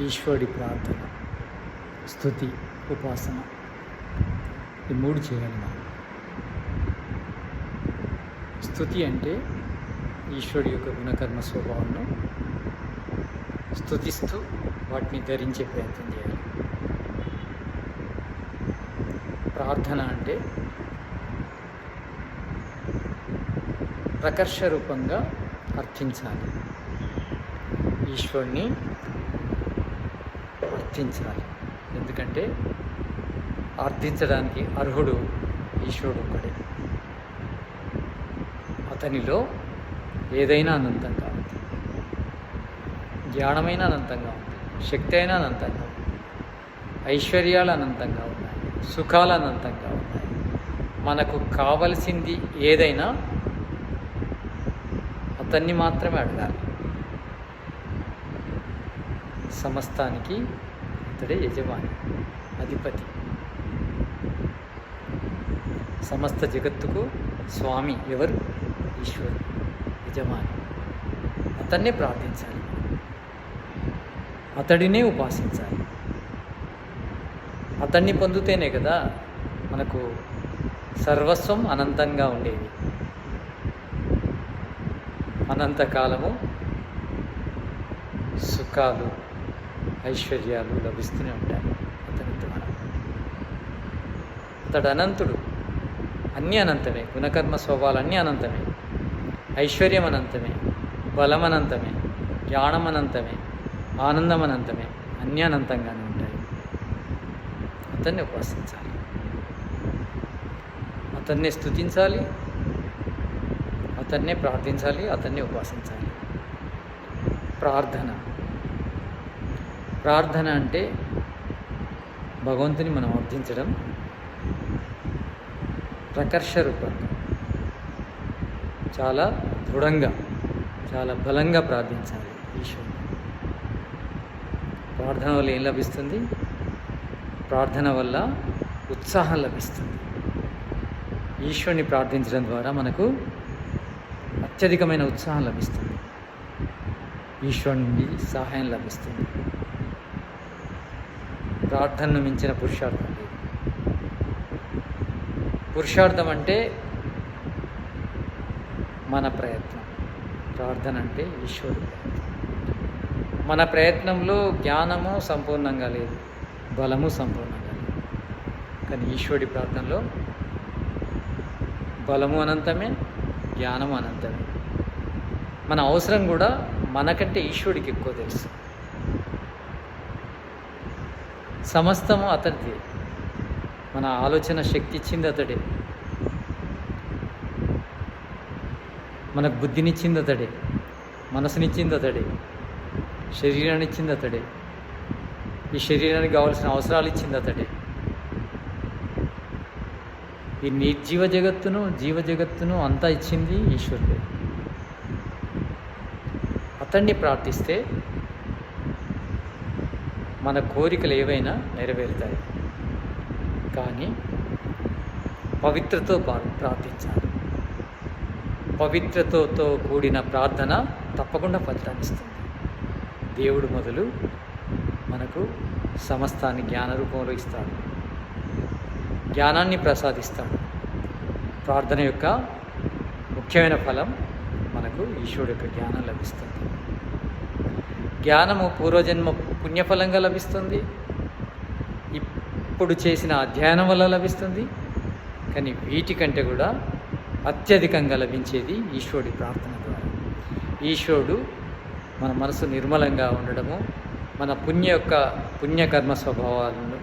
ఈశ్వరుడి ప్రార్థన స్థుతి ఉపాసన. ఈ మూడు చేయాలి మనం. స్థుతి అంటే ఈశ్వరుడి యొక్క గుణకర్మ స్వభావంను స్థుతిస్తూ వాటిని ధరించే ప్రయత్నం చేయాలి. ప్రార్థన అంటే ప్రకర్ష రూపంగా అర్థించాలి. ఈశ్వరుని అర్థించాలి ఎందుకంటే అర్థించడానికి అర్హుడు ఈశ్వరుడు ఒక్కడే. అతనిలో ఏదైనా అనంతంగా ఉంది. జ్ఞానమైన అనంతంగా ఉంది. శక్తి అయినా అనంతంగా ఉంది. ఐశ్వర్యాలు అనంతంగా ఉన్నాయి. సుఖాలు అనంతంగా ఉన్నాయి. మనకు కావలసింది ఏదైనా అతన్ని మాత్రమే అడగాలి. సమస్తానికి ఇతడే యజమాని అధిపతి. సమస్త జగత్తుకు స్వామి ఎవరు? ఈశ్వరుడు యజమాని. అతన్నే ప్రార్థించాలి. అతడినే ఉపాసించాలి. అతన్ని పొందితేనే కదా మనకు సర్వస్వం అనంతంగా ఉండేది. అనంతకాలము సుఖాలు ఐశ్వర్యాలు లభిస్తూనే ఉంటాయి. అతని ద్వారా అతడు అనంతుడు. అన్నీ అనంతమే. గుణకర్మ స్వభావాలు అన్నీ అనంతమే. ఐశ్వర్యం అనంతమే. బలం అనంతమే. జ్ఞానం అనంతమే. ఆనందం అనంతమే. అన్నీ అనంతంగానే ఉంటాయి. అతన్ని ఉపాసించాలి. అతన్నే స్థుతించాలి అతన్నే ప్రార్థించాలి. అతన్నే ఉపాసించాలి. ప్రార్థన. ప్రార్థన అంటే భగవంతుని మనం అర్థించడం. ప్రకర్ష రూపంగా చాలా దృఢంగా చాలా బలంగా ప్రార్థించాలి ఈశ్వరుని ప్రార్థన వల్ల ఏం లభిస్తుంది? ప్రార్థన వల్ల ఉత్సాహం లభిస్తుంది. ఈశ్వరుని ప్రార్థించడం ద్వారా మనకు అత్యధికమైన ఉత్సాహం లభిస్తుంది. ఈశ్వరుని సహాయం లభిస్తుంది. ప్రార్థనను మించిన పురుషార్థం. లేదు పురుషార్థం అంటే మన ప్రయత్నం. ప్రార్థన అంటే ఈశ్వరుడు మన ప్రయత్నంలో జ్ఞానము సంపూర్ణంగా లేదు బలము సంపూర్ణంగా లేదు. కానీ ఈశ్వరుడి ప్రార్థనలో బలము అనంతమే జ్ఞానము అనంతమే. మన అవసరం కూడా మనకంటే ఈశ్వరుడికి ఎక్కువ తెలుసు. సమస్తము అతడిది మన ఆలోచన శక్తి ఇచ్చింది అతడే. మనకు బుద్ధినిచ్చింది అతడే. మనసునిచ్చింది అతడే. శరీరాన్ని ఇచ్చింది అతడే. ఈ శరీరానికి కావాల్సిన అవసరాలు ఇచ్చింది అతడే. ఈ నిర్జీవ జగత్తును జీవ జగత్తును అంతా ఇచ్చింది ఈశ్వరుడే. అతన్ని ప్రార్థిస్తే మన కోరికలు ఏవైనా నెరవేరుతాయి. కానీ పవిత్రతో ప్రార్థించాలి. పవిత్రతతో కూడిన ప్రార్థన తప్పకుండా ఫలితాన్నిస్తుంది దేవుడు మొదలు మనకు సమస్తాన్ని జ్ఞాన రూపంలో ఇస్తాడు. జ్ఞానాన్ని ప్రసాదిస్తాడు. ప్రార్థన యొక్క ముఖ్యమైన ఫలం మనకు ఈశ్వరుడు యొక్క జ్ఞానం లభిస్తుంది. జ్ఞానము పూర్వజన్మ పుణ్యఫలంగా లభిస్తుంది. ఇప్పుడు చేసిన అధ్యయనం వల్ల లభిస్తుంది. కానీ వీటికంటే కూడా అత్యధికంగా లభించేది ఈశ్వరుడి ప్రార్థన ద్వారా. ఈశ్వరుడు మన మనసు నిర్మలంగా ఉండడము మన పుణ్య యొక్క పుణ్యకర్మ స్వభావాలను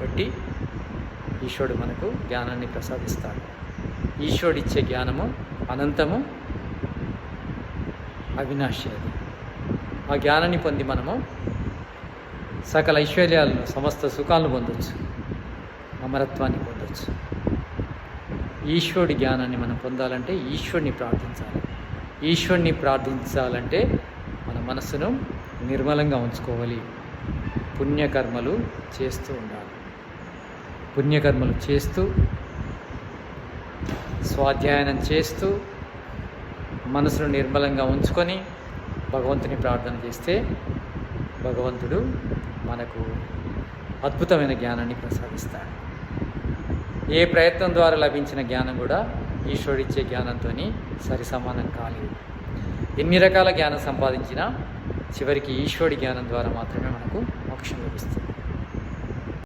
బట్టి ఈశ్వరుడు మనకు జ్ఞానాన్ని ప్రసాదిస్తాడు. ఈశ్వరుడిచ్చే జ్ఞానము అనంతము అవినాశి ఆ జ్ఞానాన్ని పొంది మనము సకల ఐశ్వర్యాలను సమస్త సుఖాలను పొందొచ్చు. అమరత్వాన్ని పొందొచ్చు. ఈశ్వరుడి జ్ఞానాన్ని మనం పొందాలంటే ఈశ్వరుని ప్రార్థించాలి. ఈశ్వరుని ప్రార్థించాలంటే మన మనస్సును నిర్మలంగా ఉంచుకోవాలి. పుణ్యకర్మలు చేస్తూ ఉండాలి. పుణ్యకర్మలు చేస్తూ స్వాధ్యాయనం చేస్తూ మనసును నిర్మలంగా ఉంచుకొని భగవంతుని ప్రార్థన చేస్తే భగవంతుడు మనకు అద్భుతమైన జ్ఞానాన్ని ప్రసాదిస్తాడు. ఏ ప్రయత్నం ద్వారా లభించిన జ్ఞానం కూడా ఈశ్వరుడిచ్చే జ్ఞానంతో సరి సమానం కాలేదు. ఎన్ని రకాల జ్ఞానం సంపాదించినా చివరికి ఈశ్వరుడి జ్ఞానం ద్వారా మాత్రమే మనకు మోక్షం లభిస్తుంది.